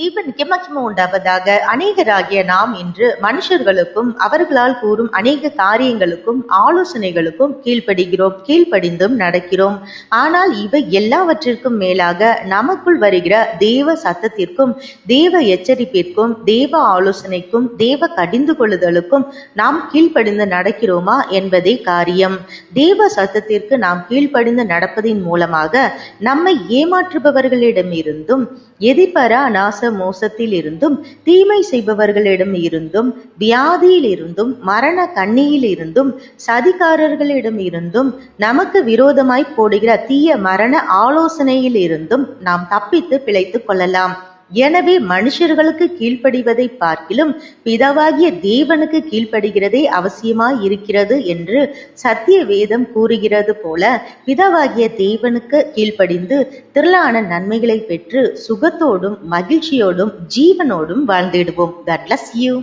தேவனுக்கு மகிமை உண்டாவதாக அநேகராகிய நாம் இன்று மனுஷர்களுக்கும் அவர்களால் கூறும் அநேக காரியங்களுக்கும் ஆலோசனைகளுக்கும் கீழ்ப்படுகிறோம் கீழ்ப்படிந்தும் நடக்கிறோம். ஆனால் இவை எல்லாவற்றிற்கும் மேலாக நமக்குள் வருகிற தேவ சத்தத்திற்கும் தேவ எச்சரிப்பிற்கும் தேவ ஆலோசனைக்கும் தேவ கடிந்து கொள்ளுதலுக்கும் நாம் கீழ்ப்படிந்து நடக்கிறோமா என்பதே காரியம். தேவ சத்தத்திற்கு நாம் கீழ்ப்படிந்து நடப்பதின் மூலமாக நம்மை ஏமாற்றுபவர்களிடமிருந்தும் எதிர்பாரா நாச மோசத்தில் இருந்தும் தீமை செய்பவர்களிடம் இருந்தும் வியாதியில் இருந்தும் மரண கண்ணியில் இருந்தும் சதிகாரர்களிடம் இருந்தும் நமக்கு விரோதமாய் போடுகிற தீய மரண ஆலோசனையில் இருந்தும் நாம் தப்பித்து பிழைத்துக் கொள்ளலாம். எனவே மனுஷர்களுக்கு கீழ்ப்படிவதை பார்க்கிலும் பிதாவாகிய தேவனுக்கு கீழ்ப்படுகிறதே அவசியமாய் இருக்கிறது என்று சத்திய வேதம் கூறுகிறது போல பிதாவாகிய தேவனுக்கு கீழ்ப்படிந்து திரளான நன்மைகளை பெற்று சுகத்தோடும் மகிழ்ச்சியோடும் ஜீவனோடும் வாழ்ந்திடுவோம். கட்லஸ் யூ